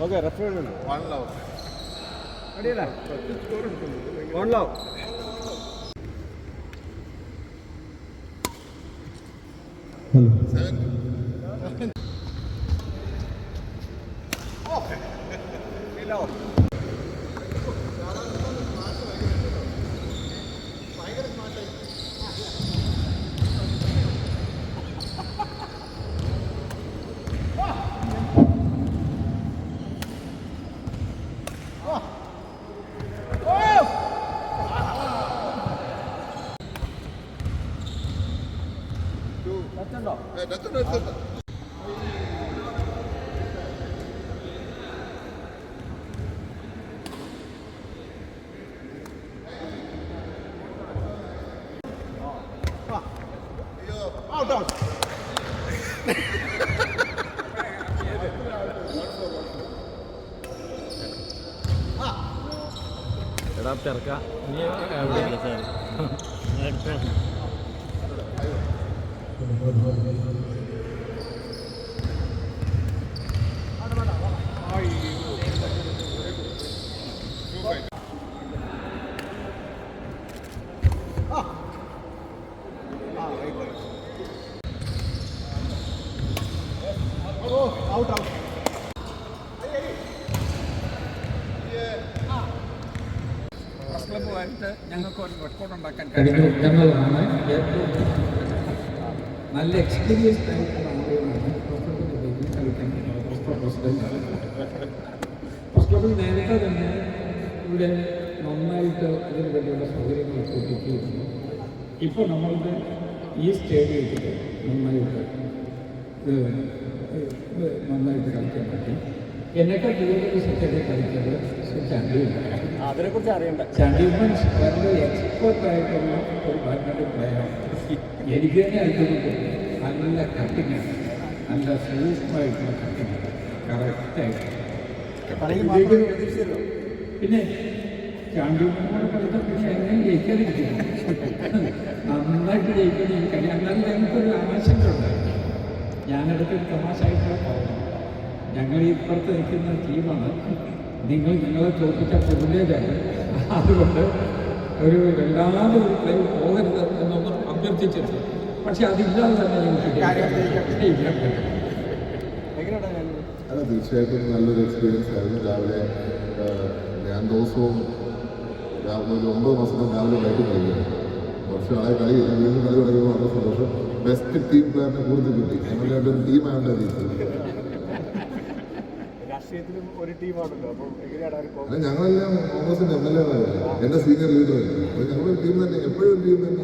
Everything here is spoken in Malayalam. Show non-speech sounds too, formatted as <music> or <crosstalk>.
ഓക്കെ റെഫറി വൺ ലവ് അടിയല്ലേ? വൺ ലവ് സെവൻ ടച്ചുണ്ടോ ടച്ചുണ്ട് ടച്ചുണ്ട് എടാ തിരക്ക. നീ എവിടെയാണ് <laughs> ഔട്ട് ഔട്ട് പ്രസ് ക്ലബ്ബുമായിട്ട് ഞങ്ങൾക്ക് ഒരു റെക്കോർഡ് ഉണ്ടാക്കാൻ കഴിഞ്ഞു വർഷങ്ങളിലാണ് ഏറ്റവും നല്ല എക്സ്പീരിയൻസ് ആയിട്ടുള്ള ആളുകളാണ് പ്രസിഡന്റ് ബേബി കളിക്കാൻ പ്രസിഡന്റ് പ്രസ് ക്ലബിൽ നേരത്തെ തന്നെ ഇവിടെ നന്നായിട്ട് അതിന് വേണ്ടിയുള്ള സൗകര്യങ്ങൾ കൂട്ടിയിട്ടുണ്ട് ഇപ്പോൾ നമ്മളുടെ ഈ സ്റ്റേഡിയത്തിൽ നന്നായിട്ട് നന്നായിട്ട് കളിക്കാൻ പറ്റി. എന്നൊക്കെ കൂടുതൽ സെക്കൻഡ് കളിക്കുന്നത് ചാമ്പ്യൻ അതിനെ കുറിച്ച് അറിയണ്ട. ചണ്ടിമൻസ് വളരെ എക്സ്പെർട്ട് ആയിട്ടുള്ള ഒരു ബാഡ്മിന്റൺ പ്ലെയറാണ് എനിക്ക് തന്നെ അത്ഭുതപ്പെട്ടു നല്ല കട്ടിങ്ങാണ് നല്ല സൂപ്പറായിട്ടുള്ള കട്ടിങ്ങാണ് കറക്റ്റായിട്ട് പിന്നെ ചാമ്പ്യന്മാരുടെ കളിച്ച പക്ഷെ എങ്ങനെ ജയിക്കാതിരിക്കുന്നു നന്നായിട്ട് ജയിക്കുന്ന എനിക്കറിയാം എന്നാലും ഞങ്ങൾക്കൊരു ആശങ്കയുണ്ടായിരുന്നു ഞാനിടയ്ക്ക് തമാശയായിട്ട് പറഞ്ഞു. ഞങ്ങൾ ഈ ഇപ്പുറത്ത് നിൽക്കുന്ന ടീമാണ്. നിങ്ങൾ നിങ്ങളെ തോൽപ്പിച്ച പ്രിവിലേജാണ് അതുകൊണ്ട് ഒരു വല്ലാതെ ഒരു പ്ലേ പോകരുത് എന്നൊന്ന് അഭ്യർത്ഥിച്ചിരുന്നു പക്ഷെ അതില്ലാതെ തന്നെ അല്ല തീർച്ചയായിട്ടും നല്ലൊരു എക്സ്പീരിയൻസ് ആയിരുന്നു. രാവിലെ ഞാൻ ദിവസവും രാവിലെ ഒരു ഒമ്പത് മാസം രാവിലെ ബൈക്ക് കളിക്കുന്നു കുറച്ച് ആളെ കളിയില്ല വീണ്ടും കളി തുടങ്ങിയപ്പോൾ വളരെ സന്തോഷം. ബെസ്റ്റ് ടീം പ്ലെയറിനെ കൂടുതൽ കിട്ടി. എങ്ങനെയാണ് അവർ പോകുന്നത്? അല്ല ഞങ്ങളെല്ലാം കോൺഗ്രസിന്റെ എം എൽ എമാരല്ലേ എന്റെ സീനിയർ ലീഡർ ഞങ്ങളൊരു ടീം തന്നെ. എപ്പോഴും ടീം തന്നെ.